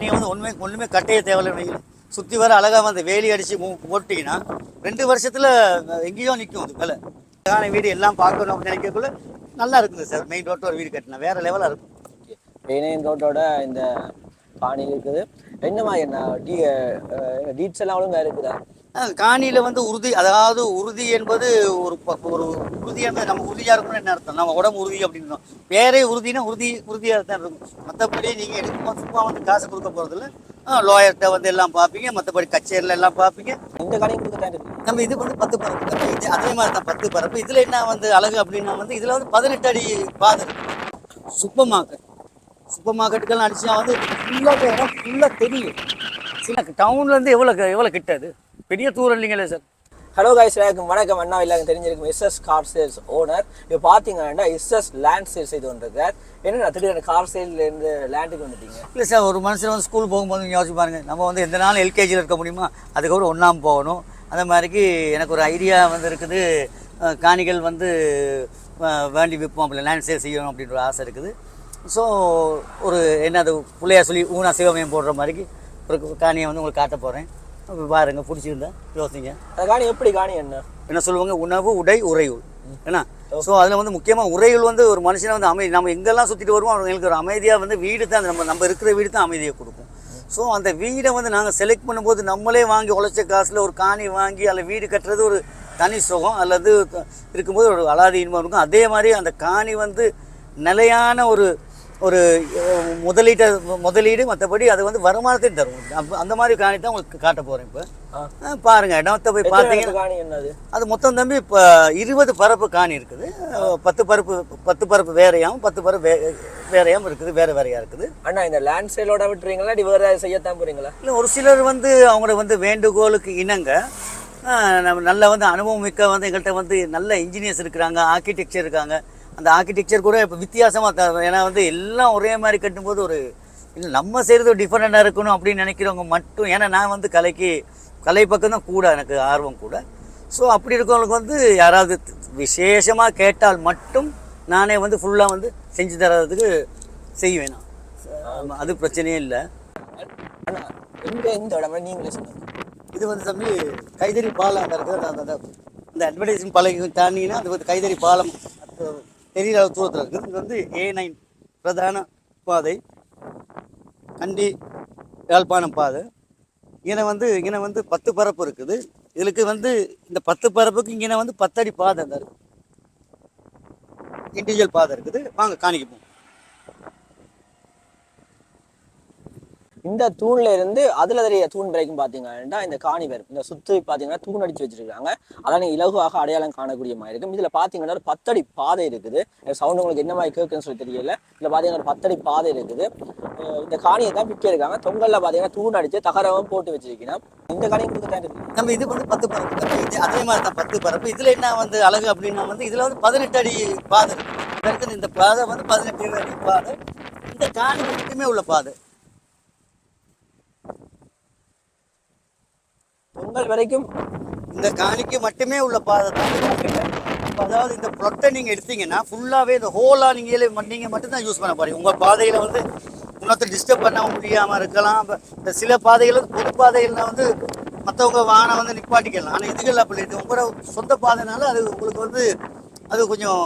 நீங்கள் வந்து ஒன்றுமே ஒன்றுமே கட்டைய தேவையில்லை. சுற்றி வர அழகாக வந்து வேலி அடித்து போட்டிங்கன்னா ரெண்டு வருஷத்தில் எங்கேயோ நிற்கும் அது மேலே அழகான வீடு எல்லாம் பார்க்கணும் அப்படின்னு நினைக்கக்குள்ள நல்லா இருக்குது சார். மெயின் ரோட்டில் ஒரு வீடு கட்டினா வேறு லெவலாக இருக்கும். மெயின் ரோட்டோட இந்த பாணி இருக்குது. என்ன மாதிரி என்ன டீ டீட்ஸ் எல்லாம் வேறு இருக்குதா? காணியில் வந்து உறுதி அதாவது உறுதி என்பது ஒரு ஒரு உறுதி என்பது நம்ம உறுதியாக இருக்கணும்னு என்ன அர்த்தம்? நம்ம உடம்பு உறுதி அப்படின்னு பேரே உறுதினா உறுதி உறுதியாக தான் இருக்கும். மற்றபடி நீங்கள் எடுக்கும்போது சும்மா வந்து காசு கொடுக்க போகிறதில்ல லாயர்கிட்ட வந்து எல்லாம் பார்ப்பீங்க மற்றபடி கச்சேரியில் எல்லாம் பார்ப்பீங்க இந்த காணி கொடுக்க நம்ம இது வந்து பத்து பரப்பு. இது அதே மாதிரி தான் பத்து பரப்பு. இதில் என்ன வந்து அழகு அப்படின்னா வந்து இதில் வந்து பதினெட்டு அடி பாதை சூப்பர் மார்க்கெட் சூப்பர் மார்க்கெட்டுக்கெல்லாம் அடிச்சா வந்து ஃபுல்லாக இடம் ஃபுல்லாக தெரியும் சில டவுன்லேருந்து எவ்வளோ எவ்வளோ கிட்ட அது? பெரிய தூரம் இல்லைங்களே சார் ஹலோ கைஸ் எல்லாருக்கும் வணக்கம். அண்ணா எல்லாருக்கும் தெரிஞ்சிருக்கும். எஸ்எஸ் கார் சேல்ஸ் ஓனர் இப்போ பார்த்தீங்கன்னா எஸ்எஸ் லேண்ட் சேல்ஸ் இது வந்துருக்கார் என்ன திடீர்னு கார் சேல்லேருந்து லேண்டுக்கு வந்துட்டீங்க? இல்லை சார் ஒரு மனுஷன் வந்து ஸ்கூல் போகும்போது யோசிச்சு பாருங்க. நம்ம வந்து எந்த நாள் எல்கேஜியில் இருக்க முடியுமா அதுக்கப்புறம் ஒன்றாம் போகணும். அந்த மாதிரிக்கு எனக்கு ஒரு ஐடியா வந்து இருக்குது. காணிகள் வந்து வேண்டி விற்போம் அப்படி லேண்ட் சேல் செய்யணும் அப்படின்ற ஒரு ஆசை இருக்குது. ஸோ ஒரு என்னது பிள்ளையா சொல்லி ஊனா சிவமயம் போடுற மாதிரிக்கு ஒரு காணியை வந்து உங்களுக்கு காட்ட போகிறேன் பாருங்க பிடிச்சிருந்தா யோசிங்க. அந்த காணி எப்படி காணி என்ன? என்ன சொல்லுவாங்க? உணவு உடை உறையுள். ஏன்னா ஸோ அதில் வந்து முக்கியமாக உறையுள் வந்து ஒரு மனுஷனை வந்து அமைதி நம்ம எங்கெல்லாம் சுற்றிட்டு வருவோம் அவங்களுக்கு ஒரு அமைதியாக வந்து வீடு தான் நம்ம நம்ம இருக்கிற வீடு தான் அமைதியை கொடுக்கும். ஸோ அந்த வீடை வந்து நாங்கள் செலக்ட் பண்ணும்போது நம்மளே வாங்கி உழைச்ச காசில் ஒரு காணி வாங்கி அதில் வீடு கட்டுறது ஒரு தனி சுகம் அல்லது இருக்கும்போது ஒரு அலாதி இன்பம் இருக்கும். அதே மாதிரி அந்த காணி வந்து நிலையான ஒரு ஒரு முதலீட்டை முதலீடு மற்றபடி அது வந்து வருமானத்தையும் தரும். அந்த மாதிரி காணி தான் உங்களுக்கு காட்ட போகிறேன் இப்போ. பாருங்கள் இடத்த போய் பார்த்தீங்கன்னா இடத்து காணி என்னது? அது மொத்தம் தம்பி இப்போ இருபது பரப்பு காணி இருக்குது. பத்து பரப்பு பத்து பரப்பு வேறையாகவும் பத்து பரப்பு வே வேறையாகவும் இருக்குது வேறு வேறையாக இருக்குது. அண்ணா இந்த லேண்ட் சேலோட விட்டுறீங்களா இல்லாட்டி வேற செய்யத்தான் போறீங்களா? இல்லை ஒரு சிலர் வந்து அவங்களோட வந்து வேண்டுகோளுக்கு இணங்க நம்ம நல்ல வந்து அனுபவம் மிக்க வந்து எங்கள்கிட்ட வந்து நல்ல இன்ஜினியர்ஸ் இருக்கிறாங்க ஆர்கிடெக்சர் இருக்காங்க. அந்த ஆர்கிடெக்சர் கூட இப்போ வித்தியாசமாக ஏன்னா வந்து எல்லாம் ஒரே மாதிரி கட்டும்போது ஒரு இல்லை நம்ம செய்கிறது டிஃப்ரெண்ட்டாக இருக்கணும் அப்படின்னு நினைக்கிறவங்க மட்டும் ஏன்னா நான் வந்து கலைக்கு கலை பக்கம் தான் கூட எனக்கு ஆர்வம் கூட. ஸோ அப்படி இருக்கவங்களுக்கு வந்து யாராவது விசேஷமாக கேட்டால் மட்டும் நானே வந்து ஃபுல்லாக வந்து செஞ்சு தரதுக்கு செய்வேன் நான். அது பிரச்சனையே இல்லை. எங்க இந்த நீங்களே சொல்லுங்க. இது வந்து தம்பி கைதறி பாலம் அந்த அந்த அட்வர்டைஸ்மெண்ட் பழகி தாண்டிங்கன்னா அது வந்து கைதறி பாலம். பெரிய அளவு தூரத்தில் இருக்குது. இது வந்து ஏ நைன் பிரதான பாதை. கண்டி யாழ்ப்பாணம் பாதை. இங்கே வந்து இங்கே வந்து பத்து பரப்பு இருக்குது. இதுக்கு வந்து இந்த பத்து பரப்புக்கு இங்கே வந்து பத்தடி பாதை இருந்தார் இண்டிவிஜுவல் பாதை இருக்குது. வாங்க காணிக்கப்போம் இந்த தூண்ல இருந்து அதுல தெரிய தூண் வரைக்கும் பாத்தீங்கன்னா இந்த காணி இந்த சுத்து பாத்தீங்கன்னா தூண் அடிச்சு வச்சிருக்காங்க. அதான் இலகுவாக அடையாளம் காணக்கூடிய மாதிரி இருக்கும். இதுல பாத்தீங்கன்னா ஒரு பத்தடி பாதை இருக்குது. சவுண்ட் உங்களுக்கு என்ன மாதிரி கேட்குன்னு சொல்லி தெரியல. இதுல பாத்தீங்கன்னா ஒரு பத்தடி பாதை இருக்குது. இந்த காணியை தான் விற்க இருக்காங்க. தொங்கல்ல பாத்தீங்கன்னா தூண் அடிச்சு தகரவும் போட்டு வச்சிருக்கீங்க. இந்த காணியை கொடுக்க தான் நம்ம இது வந்து பத்து பரப்பு. இது அதே மாதிரி தான் பத்து பரப்பு. இதில் என்ன வந்து அழகு அப்படின்னா வந்து இதில் வந்து பதினெட்டு அடி பாதை இந்த பாதை வந்து பதினெட்டு அடி பாதை. இந்த காணி மட்டுமே உள்ள பாதை. தொங்கல் வரைக்கும் இந்த காணிக்கு மட்டுமே உள்ள பாதை தான். அதாவது இந்த ப்ளொட்டை நீங்கள் எடுத்தீங்கன்னா ஃபுல்லாகவே இந்த ஹோலாக நீங்கள் நீங்கள் மட்டும்தான் யூஸ் பண்ண போகிறீங்க உங்கள் பாதையில் வந்து இன்னொருத்தர் டிஸ்டர்ப் பண்ண முடியாமல் இருக்கலாம். இந்த சில பாதைகள் பொது பாதைகளில் வந்து மற்றவங்க வாகனம் வந்து நிப்பாட்டிக்கலாம். ஆனால் இதுகள் அப்படி இருக்குது உங்களோட சொந்த பாதைனால அது உங்களுக்கு வந்து அது கொஞ்சம்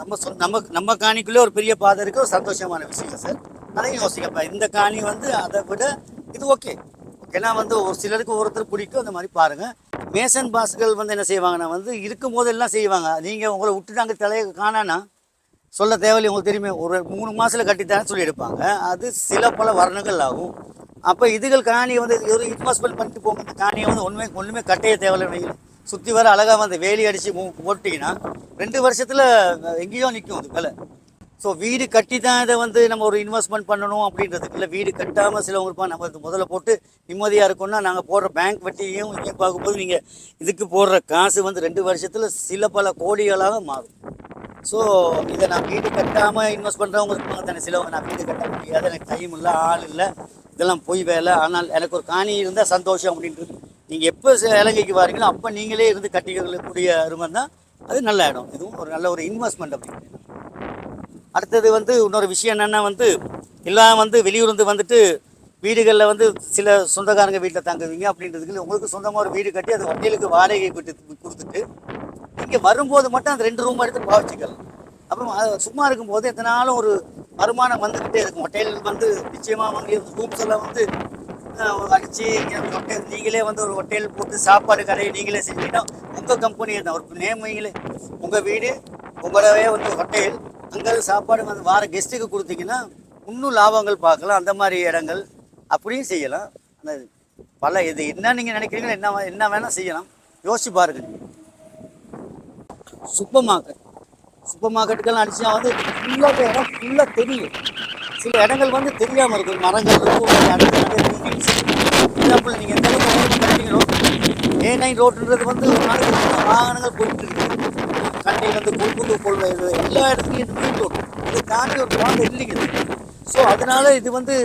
நம்ம சொ நம்ம நம்ம காணிக்குள்ளே ஒரு பெரிய பாதை இருக்குது ஒரு சந்தோஷமான விஷயம் சார் அதையும் யோசிக்கப்பா இந்த காணி வந்து அதை விட இது ஓகே ஏன்னா வந்து ஒரு சிலருக்கு ஒருத்தர் பிடிக்கும் அந்த மாதிரி பாருங்க. மேசன் பாஸ்கள் வந்து என்ன செய்வாங்கன்னா வந்து இருக்கும் போதெல்லாம் செய்வாங்க. நீங்கள் உங்களை விட்டுட்டாங்க தலையை காணானா? சொல்ல தேவையில்லை உங்களுக்கு தெரியுமே. ஒரு மூணு மாசத்துல கட்டித்தானே சொல்லி எடுப்பாங்க. அது சில பல வர்ணங்கள் ஆகும். அப்போ இதுகள் காணியை வந்து ஒரு இன்வெஸ்ட்மெண்ட் பண்ணிட்டு போங்க. இந்த காணியை வந்து ஒன்றுமே ஒன்றுமே கட்டைய தேவையில்லை. சுற்றி வர அழகாக வந்து வேலி அடித்து போட்டிங்கன்னா ரெண்டு வருஷத்தில் எங்கேயோ நிற்கும் அது மேலே. ஸோ வீடு கட்டி தான் இதை வந்து நம்ம ஒரு இன்வெஸ்ட்மெண்ட் பண்ணணும் அப்படின்றதுக்கு இல்லை. வீடு கட்டாமல் சிலவங்க இருப்பாங்க. நம்ம இது முதல்ல போட்டு நிம்மதியாக இருக்கணும்னா நாங்கள் போடுற பேங்க் வட்டியையும் இங்கே பார்க்கும்போது நீங்கள் இதுக்கு போடுற காசு வந்து ரெண்டு வருஷத்தில் சில பல கோடிகளாக மாறும். ஸோ இதை நான் வீடு கட்டாமல் இன்வெஸ்ட் பண்ணுறவங்க இருப்பாங்க தானே. சிலவங்க நான் வீடு கட்ட முடியாது எனக்கு டைம் இல்லை ஆள் இல்லை இதெல்லாம் பொய் வேலை. ஆனால் எனக்கு ஒரு காணி இருந்தால் சந்தோஷம் அப்படின்றது. நீங்கள் எப்போ இலங்கைக்கு வரீங்களோ அப்போ நீங்களே இருந்து கட்டிக்கக்கூடிய அருமை தான் அது நல்ல இடம். இதுவும் ஒரு நல்ல ஒரு இன்வெஸ்ட்மெண்ட் அப்படின்னு அடுத்தது வந்து இன்னொரு விஷயம் என்னென்னா வந்து எல்லாம் வந்து வெளியூர்ந்து வந்துட்டு வீடுகளில் வந்து சில சொந்தக்காரங்க வீட்டில் தங்குவீங்க அப்படின்றதுக்கு உங்களுக்கு சொந்தமாக ஒரு வீடு கட்டி அது ஹோட்டலுக்கு வாடகை கொடுத்து கொடுத்துட்டு நீங்கள் வரும்போது மட்டும் அந்த ரெண்டு ரூம் எடுத்து பாவிச்சிக்கலாம். அப்புறம் அது சும்மா இருக்கும்போது எத்தனாலும் ஒரு வருமானம் வந்துக்கிட்டே இருக்கும். ஹோட்டல் வந்து நிச்சயமாக வந்து ரூம்ஸ் எல்லாம் வந்து அடித்து ஹோட்டல் நீங்களே வந்து ஒரு ஹோட்டல் போட்டு சாப்பாடு கடையை நீங்களே செஞ்சீங்கன்னா உங்கள் கம்பெனியை தான் ஒரு நேம் நீங்களே உங்கள் வீடு உங்களவே வந்து ஹோட்டல் அங்கே சாப்பாடு வந்து வார கெஸ்ட்டுக்கு கொடுத்தீங்கன்னா இன்னும் லாபங்கள் பார்க்கலாம். அந்த மாதிரி இடங்கள் அப்படியும் செய்யலாம். அந்த பல இது என்ன நீங்கள் நினைக்கிறீங்களோ என்ன என்ன வேணால் செய்யலாம். யோசிச்சு பாருங்க. சூப்பர் மார்க்கெட் சூப்பர் மார்க்கெட்டுக்கெல்லாம் அடிச்சா வந்து ஃபுல்லாக இடம் ஃபுல்லாக தெரியும். சில இடங்கள் வந்து தெரியாமல் இருக்கும். மரங்கள் எக்ஸாம்பிள் நீங்கள் எந்த அளவுக்கு ஏ நைன் ரோடுன்றது வந்து ஒரு நாளைக்கு வாகனங்கள் போயிட்டு இருக்குது வந்து கொழும்புக்கு கொள்வது எல்லா இடத்துலையும் மெயின் ரோடு இதை தாண்டி ஒரு பாதை இல்லைங்க. ஸோ அதனால இது வந்து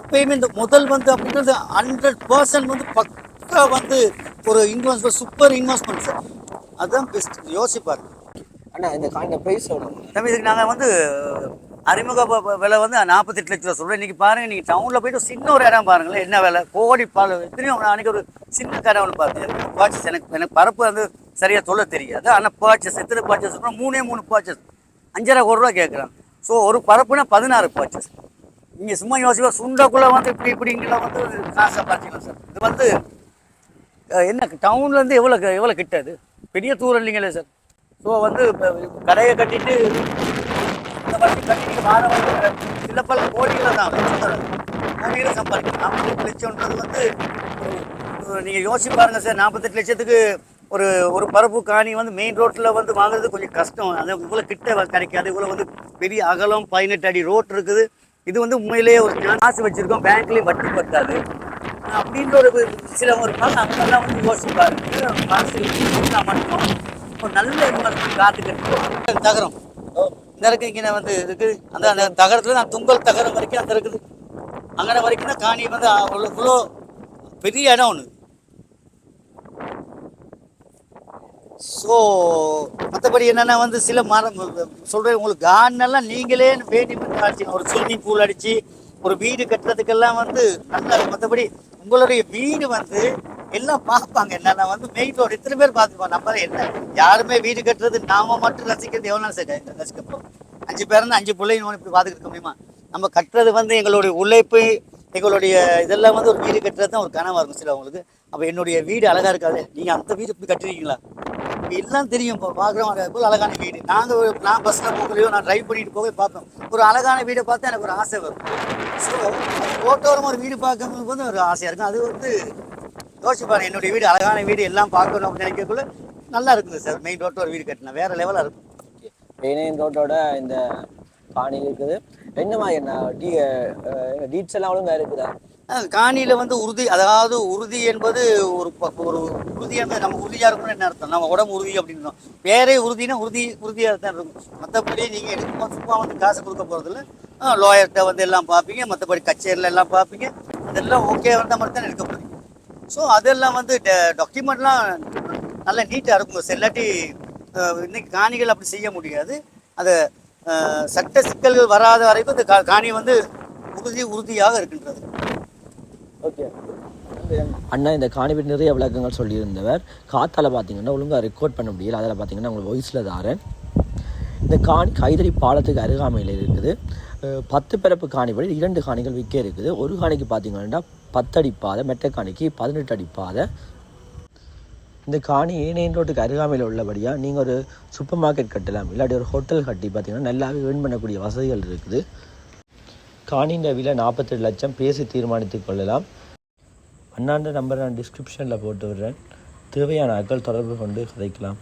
எப்பயுமே இந்த முதல் வந்து அப்படின்றது ஹண்ட்ரட் பர்சன்ட் வந்து பக்கா வந்து ஒரு இன்வெஸ்ட்மெண்ட் சூப்பர் இன்வெஸ்ட்மெண்ட் சார் அதுதான் பெஸ்ட் யோசிப்பார் அண்ணா இந்த காணியோட ப்ரைஸ் தம்பி இதுக்கு நாங்கள் வந்து அறிமுக விலை வந்து நாற்பத்தெட்டு லட்ச ரூபா சொல்கிறோம் இன்றைக்கி பாருங்கள் நீங்கள் டவுனில் போயிட்டு சின்ன ஒரு இடம் பாருங்களேன். என்ன விலை? கோடி பால் எத்தனையும் நான் அன்றைக்கி ஒரு சின்ன கடை ஒன்று பார்த்தேன். எனக்கு எனக்கு பரப்பு வந்து சரியாக சொல்ல தெரியாது. ஆனால் பர்ச்சேஸ் எத்தனை பர்ச்சேஸ் சொல்கிறோம் மூணே மூணு பர்ச்சேஸ் அஞ்சரை கோடி ரூபா கேட்குறாங்க ஸோ ஒரு பரப்புனா பதினாறு பர்ச்சேஸ் நீங்கள் சும்மா யோசிப்பா சுண்டக்குள்ளே வந்து இப்படி இப்படிங்கலாம் வந்து காசை பார்த்துக்கலாம் சார். இது வந்து என்ன டவுன்லேருந்து எவ்வளோ எவ்வளோ கிட்ட அது? பெரிய தூரம் இல்லைங்களே சார். ஸோ வந்து இப்போ கடையை கட்டிட்டு இந்த வண்டி கட்டிட்டு வார வந்து சில பல கோடிகளை தான் கோடிகளை சம்பாதிக்கணும் நாற்பத்தெட்டு லட்சம்ன்றது வந்து நீங்கள் யோசிப்பாருங்க சார். நாற்பத்தெட்டு லட்சத்துக்கு ஒரு ஒரு பரப்பு காணி வந்து மெயின் ரோட்டில் வந்து வாங்குறது கொஞ்சம் கஷ்டம். அது இவ்வளோ கிட்ட கிடைக்காது. இவ்வளோ வந்து பெரிய அகலம் பதினெட்டு அடி ரோட் இருக்குது. இது வந்து உண்மையிலேயே ஒரு காசு வச்சுருக்கோம். பேங்க்லேயும் வட்டி பத்தாது. அப்படின்ற ஒரு சில ஒரு நாள் அங்கெல்லாம் வந்து யோசிப்பாரு காசு மட்டும் ஒரு நல்ல இன்வெஸ்ட்மெண்ட் காத்துக்கிட்டு தகரம். இந்த இருக்கு இங்கே வந்து இருக்குது அந்த அந்த தகரத்தில் நான் துங்கல் தகரம் வரைக்கும் அந்த இருக்குது. அங்கே வரைக்கும் தான் காணி வந்து அவ்வளோ பெரிய இடம் ஒன்று ஸோ மற்றபடி என்னென்னா வந்து சில மரம் சொல்கிறேன் உங்களுக்கு கார்டனெல்லாம் நீங்களே பேட்டி பண்ணி அடிச்சு ஒரு ஸ்விம்மிங் பூல் அடித்து ஒரு வீடு கட்டுறதுக்கெல்லாம் வந்து நல்லா மற்றபடி உங்களுடைய வீடு வந்து எல்லாம் பார்ப்பாங்க. என்னென்னா வந்து மெயின் ரோடு இத்தனை பேர் பார்த்துப்பாங்க? நம்ம என்ன? யாருமே வீடு கட்டுறது நாம மட்டும் ரசிக்கிறது எவ்வளோ நாள் சரி? ரசிக்கப்போம் அஞ்சு பேருந்து அஞ்சு பிள்ளைங்க இப்படி பார்த்துக்கிட்டு இருக்க முடியுமா? நம்ம கட்டுறது வந்து எங்களுடைய உழைப்பு எங்களுடைய இதெல்லாம் வந்து ஒரு வீடு கட்டுறது தான் ஒரு கனவாக இருக்கும். சிலவங்களுக்கு அப்போ என்னுடைய வீடு அழகாக இருக்காது. நீங்கள் அந்த வீடு இப்படி கட்டுறீங்களா? எல்லாம் தெரியும். இப்போ பார்க்குறோம் போல் அழகான வீடு. நாங்கள் ஒரு நான் பஸ்ஸில் போகலையோ நான் ட்ரைவ் பண்ணிட்டு போக பார்ப்போம். ஒரு அழகான வீடை பார்த்தா எனக்கு ஒரு ஆசை வரும். ஸோ ரோட்டோரம் ஒரு வீடு பார்க்கும்போது வந்து ஒரு ஆசையாக இருக்கும். அது வந்து யோசிச்சு என்னுடைய வீடு அழகான வீடு எல்லாம் பார்க்கணும் அப்படின்னு நினைக்கக்குள்ள நல்லா இருக்குது சார். மெயின் ரோட்டில் ஒரு வீடு கட்டினா. வேறு லெவலாக இருக்கும். மெயின் ரோட்டோட இந்த பாணியில் இருக்குது. என்னமா என்ன டீ டீட்ஸ் எல்லாம் ஒழுங்காக இருக்குதா? காணியில் வந்து உறுதி அதாவது உறுதி என்பது ஒரு ப- ஒரு உறுதி நம்ம உறுதியாக இருக்கணும்னு என்ன அர்த்தம்? நம்ம உடம்பு உறுதி அப்படின்னு பேரே உறுதினா உறுதி உறுதியாக தான் இருக்கும் மற்றபடி நீங்கள் எடுக்கும் சும்மா வந்து காசு கொடுக்க போகிறதில்ல லாயர்கிட்ட வந்து எல்லாம் பார்ப்பீங்க மற்றபடி கச்சேரியில் எல்லாம் பார்ப்பீங்க அதெல்லாம் ஓகே வந்த மாதிரி தான் எடுக்க போகிறீங்க ஸோ அதெல்லாம் வந்து டாக்குமெண்ட்லாம் நல்லா நீட்டாக இருக்கும். செல்லாட்டி இன்னைக்கு காணிகள் அப்படி செய்ய முடியாது. அதை சட்ட சிக்கல்கள் வராத வரைக்கும் இந்த கா- காணி வந்து உறுதி உறுதியாக இருக்கின்றது. அண்ணா இந்த காணி நிறைய விளக்கங்கள் சொல்லியிருந்தவர். காத்தால் பார்த்தீங்கன்னா ஒழுங்கா ரெக்கார்ட் பண்ண முடியல. அதில் பார்த்தீங்கன்னா உங்களுக்கு வாய்ஸில் தாரேன். இந்த காணி கைதறி பாலத்துக்கு அருகாமையில் இருக்குது. பத்து பிறப்பு காணிப்படி இரண்டு காணிகள் விற்க இருக்குது. ஒரு காணிக்கு பார்த்தீங்கன்னா பத்தடி பாதை மெட்ட காணிக்கு பதினெட்டு அடி பாதை. இந்த காணி ஏனையன் ரோட்டுக்கு அருகாமையில் உள்ளபடியாக நீங்கள் ஒரு சூப்பர் மார்க்கெட் கட்டலாம். இல்லாட்டி ஒரு ஹோட்டல் கட்டி பார்த்தீங்கன்னா நல்லாவே ஏர்ன் பண்ணக்கூடிய வசதிகள் இருக்குது. காணின்ற விலை நாற்பத்தெட்டு லட்சம். பேசி தீர்மானித்து கொள்ளலாம். அண்ணாண்ட நம்பர் நான் டிஸ்கிரிப்ஷனில் போட்டு விடுறேன். தேவையான ஆட்கள் தொடர்பு கொண்டு கதைக்கலாம்.